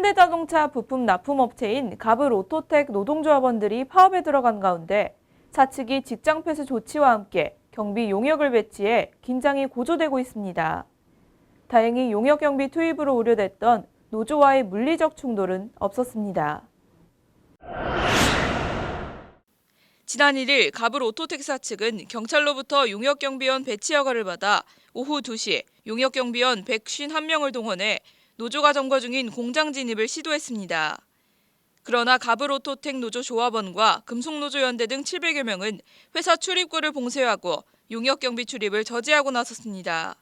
현대자동차 부품 납품업체인 갑을 오토텍 노동조합원들이 파업에 들어간 가운데 사측이 직장 폐쇄 조치와 함께 경비 용역을 배치해 긴장이 고조되고 있습니다. 다행히 용역 경비 투입으로 우려됐던 노조와의 물리적 충돌은 없었습니다. 지난 1일 갑을 오토텍사 측은 경찰로부터 용역경비원 배치 허가를 받아 오후 2시 용역경비원 151명을 동원해 노조가 점거 중인 공장 진입을 시도했습니다. 그러나 오토텍 노조 조합원과 금속노조연대 등 700여 명은 회사 출입구를 봉쇄하고 용역경비 출입을 저지하고 나섰습니다.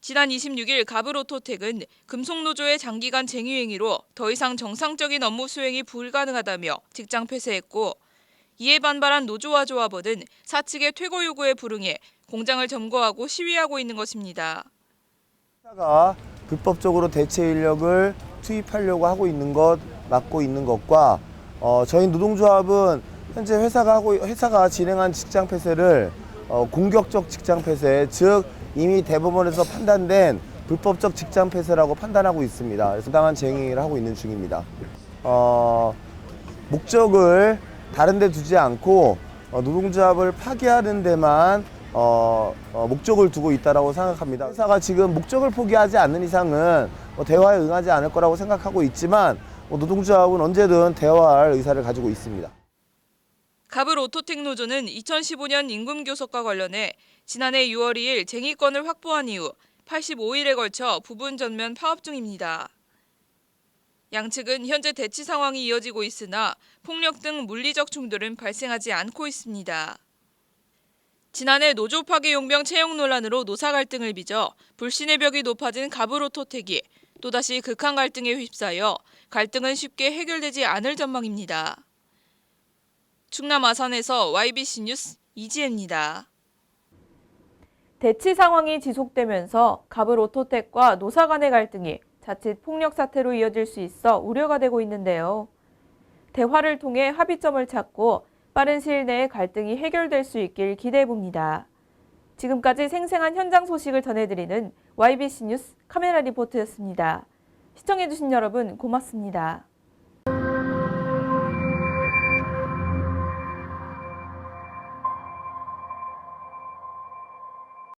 지난 26일 갑을 오토텍은 금속노조의 장기간 쟁의 행위로 더 이상 정상적인 업무 수행이 불가능하다며 직장 폐쇄했고 이에 반발한 노조와 조합원은 사측의 퇴거 요구에 불응해 공장을 점거하고 시위하고 있는 것입니다. 회사가 불법적으로 대체 인력을 투입하려고 하고 있는 것 막고 있는 것과 어, 저희 노동조합은 현재 회사가 하고 회사가 진행한 직장 폐쇄를 어, 공격적 직장 폐쇄 즉 이미 대법원에서 판단된 불법적 직장 폐쇄라고 판단하고 있습니다. 그래서 당한 쟁의를 하고 있는 중입니다. 어, 목적을 다른 데 두지 않고 어, 노동조합을 파괴하는 데만 어, 어, 목적을 두고 있다라고 생각합니다. 회사가 지금 목적을 포기하지 않는 이상은 뭐 대화에 응하지 않을 거라고 생각하고 있지만 뭐 노동조합은 언제든 대화할 의사를 가지고 있습니다. 갑을 오토텍 노조는 2015년 임금 교섭과 관련해 지난해 6월 2일 쟁의권을 확보한 이후 85일에 걸쳐 부분 전면 파업 중입니다. 양측은 현재 대치 상황이 이어지고 있으나 폭력 등 물리적 충돌은 발생하지 않고 있습니다. 지난해 노조 파괴 용병 채용 논란으로 노사 갈등을 빚어 불신의 벽이 높아진 갑을 오토텍이 또다시 극한 갈등에 휩싸여 갈등은 쉽게 해결되지 않을 전망입니다. 충남 아산에서 YBC 뉴스 이지혜입니다. 대치 상황이 지속되면서 갑을 오토텍과 노사 간의 갈등이 자칫 폭력 사태로 이어질 수 있어 우려가 되고 있는데요. 대화를 통해 합의점을 찾고 빠른 시일 내에 갈등이 해결될 수 있길 기대해 봅니다. 지금까지 생생한 현장 소식을 전해드리는 YBC 뉴스 카메라 리포트였습니다. 시청해주신 여러분 고맙습니다.